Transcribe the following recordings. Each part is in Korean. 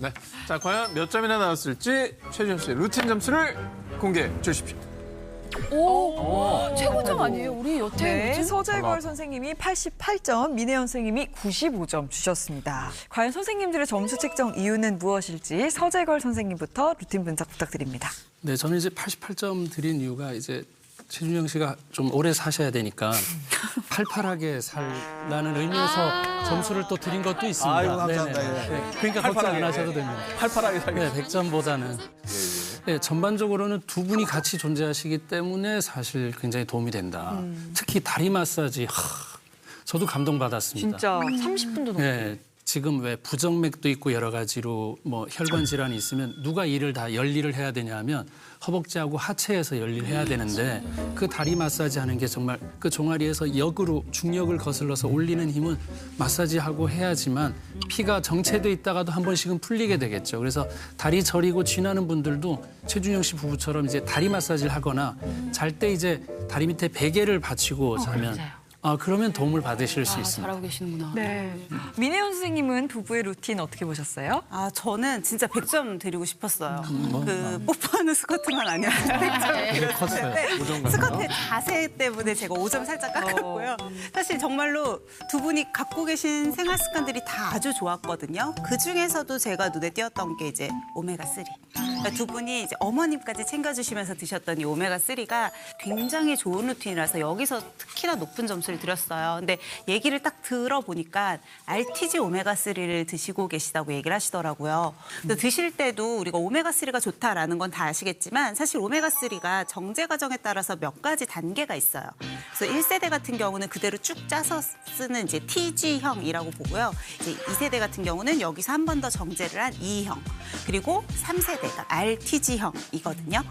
네. 자, 과연 몇 점이나 나왔을지 최준 씨의 루틴 점수를 공개해 주십시오. 오, 최고점 아니에요? 우리 여태 네? 서재걸 선생님이 88점, 민혜연 선생님이 95점 주셨습니다. 과연 선생님들의 점수 책정 이유는 무엇일지 서재걸 선생님부터 루틴 분석 부탁드립니다. 네, 저는 이제 88점 드린 이유가 이제 최준영 씨가 좀 오래 사셔야 되니까 팔팔하게 살라는 의미에서 점수를 또 드린 것도 있습니다. 아이고, 감사합니다. 네네. 예. 네, 그러니까 걱정 안 팔팔하게, 하셔도 예. 됩니다. 팔팔하게 살게. 네, 100점보다는 네, 전반적으로는 두 분이 같이 존재하시기 때문에 사실 굉장히 도움이 된다. 특히 다리 마사지, 하, 저도 감동받았습니다. 진짜 30분도 넘게. 네, 지금 왜 부정맥도 있고 여러 가지로 뭐 혈관 질환이 있으면 누가 일을 다 열일을 해야 되냐면 허벅지하고 하체에서 열일을 해야 되는데 그 다리 마사지 하는 게 정말 그 종아리에서 역으로 중력을 거슬러서 올리는 힘은 마사지하고 해야지만 피가 정체돼 있다가도 한 번씩은 풀리게 되겠죠. 그래서 다리 저리고 쥐나는 분들도 최준영 씨 부부처럼 이제 다리 마사지를 하거나 잘 때 이제 다리 밑에 베개를 받치고 자면 맞 아 그러면 도움을 받으실 수 아, 있습니다. 잘하고 계시는구나. 네. 민혜연 선생님은 부부의 루틴 어떻게 보셨어요? 아 저는 진짜 100점 드리고 싶었어요. 뭐, 그 뽀뽀하는 스쿼트만 아니었어요. 100점 되게 컸어요. 스쿼트 자세 때문에 제가 5점 살짝 깎았고요. 사실 정말로 두 분이 갖고 계신 생활 습관들이 다 아주 좋았거든요. 그 중에서도 제가 눈에 띄었던 게 이제 오메가 3. 그러니까 두 분이 이제 어머님까지 챙겨주시면서 드셨던 이 오메가 3가 굉장히 좋은 루틴이라서 여기서 특히나 높은 점수를 드렸어요. 근데 얘기를 딱 들어보니까 RTG 오메가 3를 드시고 계시다고 얘기를 하시더라고요. 근데 드실 때도 우리가 오메가 3가 좋다라는 건 다 아시겠지만 사실 오메가 3가 정제 과정에 따라서 몇 가지 단계가 있어요. 그래서 1세대 같은 경우는 그대로 쭉 짜서 쓰는 이제 TG형이라고 보고요. 이제 2세대 같은 경우는 여기서 한 번 더 정제를 한 2형. 그리고 3세대가 RTG형이거든요.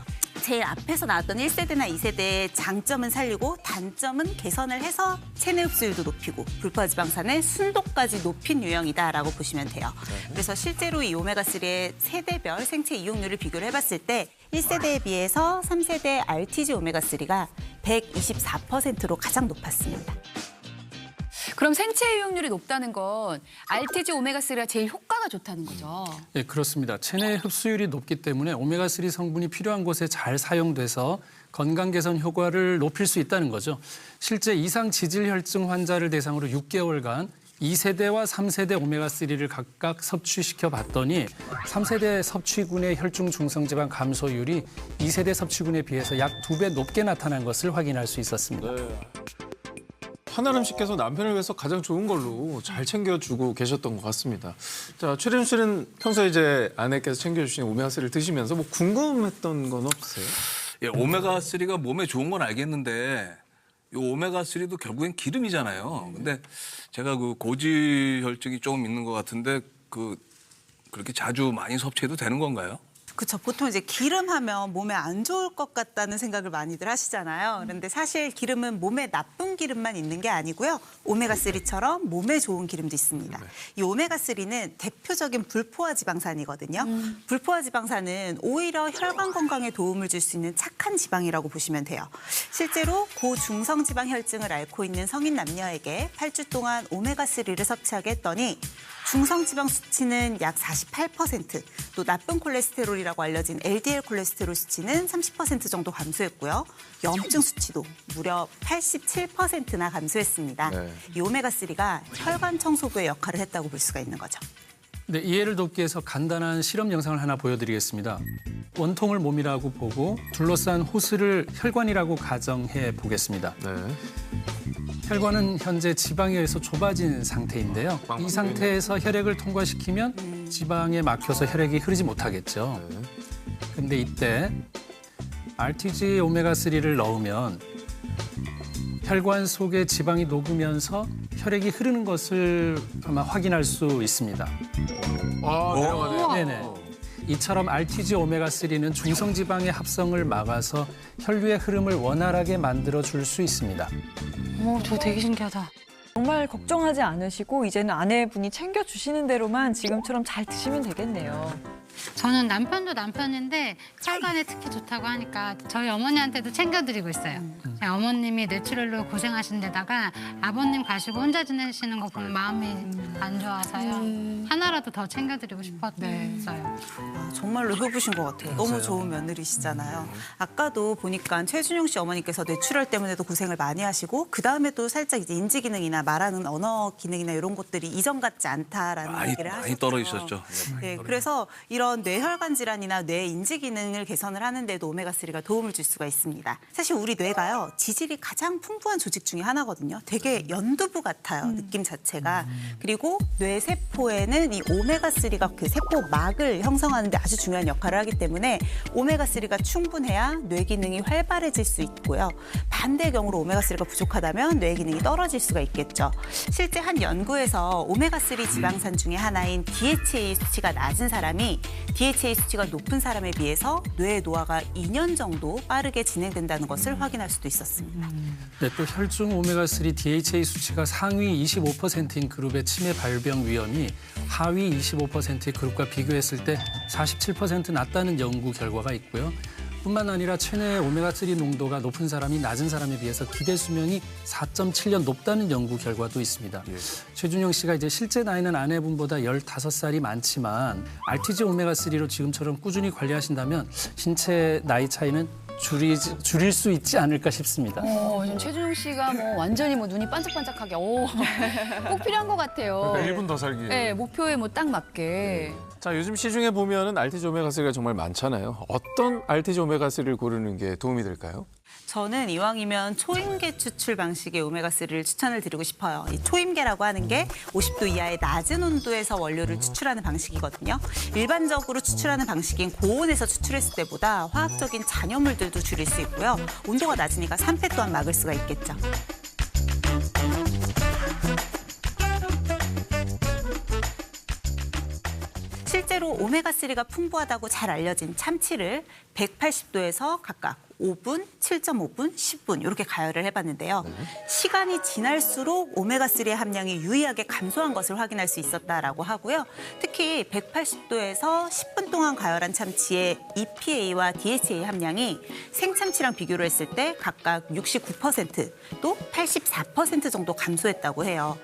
제일 앞에서 나왔던 1세대나 2세대의 장점은 살리고 단점은 개선을 해서 체내 흡수율도 높이고 불포지방산의 순도까지 높인 유형이다라고 보시면 돼요. 그래서 실제로 이 오메가3의 세대별 생체 이용률을 비교를 해봤을 때 1세대에 비해서 3세대 RTG 오메가3가 124%로 가장 높았습니다. 그럼 생체 이용률이 높다는 건 RTG 오메가3가 제일 효과 가 좋다는 거죠. 네, 그렇습니다. 체내 흡수율이 높기 때문에 오메가3 성분이 필요한 곳에 잘 사용돼서 건강 개선 효과를 높일 수 있다는 거죠. 실제 이상 지질 혈증 환자를 대상으로 6개월간 2세대와 3세대 오메가3를 각각 섭취시켜 봤더니 3세대 섭취군의 혈중 중성지방 감소율이 2세대 섭취군에 비해서 약 두 배 높게 나타난 것을 확인할 수 있었습니다. 한아름 씨께서 남편을 위해서 가장 좋은 걸로 잘 챙겨주고 계셨던 것 같습니다. 자, 최준 씨는 평소에 이제 아내께서 챙겨주신 오메가3를 드시면서 뭐 궁금했던 건 없으세요? 예, 오메가 3가 몸에 좋은 건 알겠는데 이 오메가 3도 결국엔 기름이잖아요. 근데 제가 그 고지 혈증이 조금 있는 것 같은데 그 그렇게 자주 많이 섭취해도 되는 건가요? 그렇죠. 보통 이제 기름 하면 몸에 안 좋을 것 같다는 생각을 많이들 하시잖아요. 그런데 사실 기름은 몸에 나쁜 기름만 있는 게 아니고요. 오메가3처럼 몸에 좋은 기름도 있습니다. 이 오메가3는 대표적인 불포화 지방산이거든요. 불포화 지방산은 오히려 혈관 건강에 도움을 줄 수 있는 착한 지방이라고 보시면 돼요. 실제로 고중성 지방 혈증을 앓고 있는 성인 남녀에게 8주 동안 오메가3를 섭취하게 했더니 중성 지방 수치는 약 48%, 또 나쁜 콜레스테롤이라고 알려진 LDL 콜레스테롤 수치는 30% 정도 감소했고요. 염증 수치도 무려 87%나 감소했습니다. 네. 이 오메가3가 혈관 청소부의 역할을 했다고 볼 수가 있는 거죠. 네, 이해를 돕기 위해서 간단한 실험 영상을 하나 보여드리겠습니다. 원통을 몸이라고 보고 둘러싼 호스를 혈관이라고 가정해 보겠습니다. 네. 혈관은 현재 지방에 의해서 좁아진 상태인데요. 이 상태에서 혈액을 통과시키면 지방에 막혀서 혈액이 흐르지 못하겠죠. 근데 이때 RTG 오메가3를 넣으면 혈관 속에 지방이 녹으면서 혈액이 흐르는 것을 아마 확인할 수 있습니다. 아, 내려가네요. 네네. 이처럼 RTG 오메가3는 중성 지방의 합성을 막아서 혈류의 흐름을 원활하게 만들어 줄 수 있습니다. 오, 저 되게 신기하다. 정말 걱정하지 않으시고 이제는 아내분이 챙겨주시는 대로만 지금처럼 잘 드시면 되겠네요. 저는 남편도 남편인데 혈관에 특히 좋다고 하니까 저희 어머니한테도 챙겨드리고 있어요. 제 어머님이 뇌출혈로 고생하신 데다가 아버님 가시고 혼자 지내시는 거 보면 마음이 안 좋아서요. 하나라도 더 챙겨드리고 싶었어요. 아, 정말로 효부신 것 같아요. 너무 좋은 며느리시잖아요. 아까도 보니까 최준용 씨 어머니께서 뇌출혈 때문에도 고생을 많이 하시고 그 다음에 또 살짝 이제 인지 기능이나 말하는 언어 기능이나 이런 것들이 이전 같지 않다라는 많이 얘기를 많이 하셨죠. 떨어지셨죠. 네, 그래서 이런 뇌혈관 질환이나 뇌 인지 기능을 개선을 하는데도 오메가 3가 도움을 줄 수가 있습니다. 사실 우리 뇌가요 지질이 가장 풍부한 조직 중에 하나거든요. 되게 연두부 같아요 느낌 자체가. 그리고 뇌 세포에는 이 오메가 3가 그 세포 막을 형성하는데 아주 중요한 역할을 하기 때문에 오메가 3가 충분해야 뇌 기능이 활발해질 수 있고요. 반대의 경우로 오메가 3가 부족하다면 뇌 기능이 떨어질 수가 있겠죠. 실제 한 연구에서 오메가 3 지방산 중에 하나인 DHA 수치가 낮은 사람이 DHA 수치가 높은 사람에 비해서 뇌 노화가 2년 정도 빠르게 진행된다는 것을 확인할 수도 있 었습니다. 네, 또 혈중 오메가3 DHA 수치가 상위 25%인 그룹의 치매 발병 위험이 하위 25%의 그룹과 비교했을 때 47% 낮다는 연구 결과가 있고요. 뿐만 아니라 체내 오메가3 농도가 높은 사람이 낮은 사람에 비해서 기대 수명이 4.7년 높다는 연구 결과도 있습니다. 최준영 씨가 이제 실제 나이는 아내분보다 15살이 많지만 RTG 오메가3로 지금처럼 꾸준히 관리하신다면 신체 나이 차이는 줄이, 줄일 수 있지 않을까 싶습니다. 어, 지금 최준용 씨가 뭐 완전히 뭐 눈이 반짝반짝하게 오, 꼭 필요한 것 같아요. 그러니까 1분 더 살기. 네, 목표에 뭐 딱 맞게. 자, 요즘 시중에 보면은 알티지 오메가3가 정말 많잖아요. 어떤 알티지 오메가3를 고르는 게 도움이 될까요? 저는 이왕이면 초임계 추출 방식의 오메가3를 추천을 드리고 싶어요. 이 초임계라고 하는 게 50도 이하의 낮은 온도에서 원료를 추출하는 방식이거든요. 일반적으로 추출하는 방식인 고온에서 추출했을 때보다 화학적인 잔여물들도 줄일 수 있고요. 온도가 낮으니까 산패 또한 막을 수가 있겠죠. 실제로 오메가3가 풍부하다고 잘 알려진 참치를 180도에서 각각 5분, 7.5분, 10분 이렇게 가열을 해봤는데요. 시간이 지날수록 오메가3의 함량이 유의하게 감소한 것을 확인할 수 있었다라고 하고요. 특히 180도에서 10분 동안 가열한 참치의 EPA와 DHA 함량이 생참치랑 비교를 했을 때 각각 69%, 또 84% 정도 감소했다고 해요.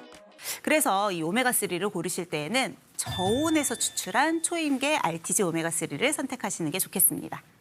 그래서 이 오메가3를 고르실 때에는 저온에서 추출한 초임계 RTG 오메가3를 선택하시는 게 좋겠습니다.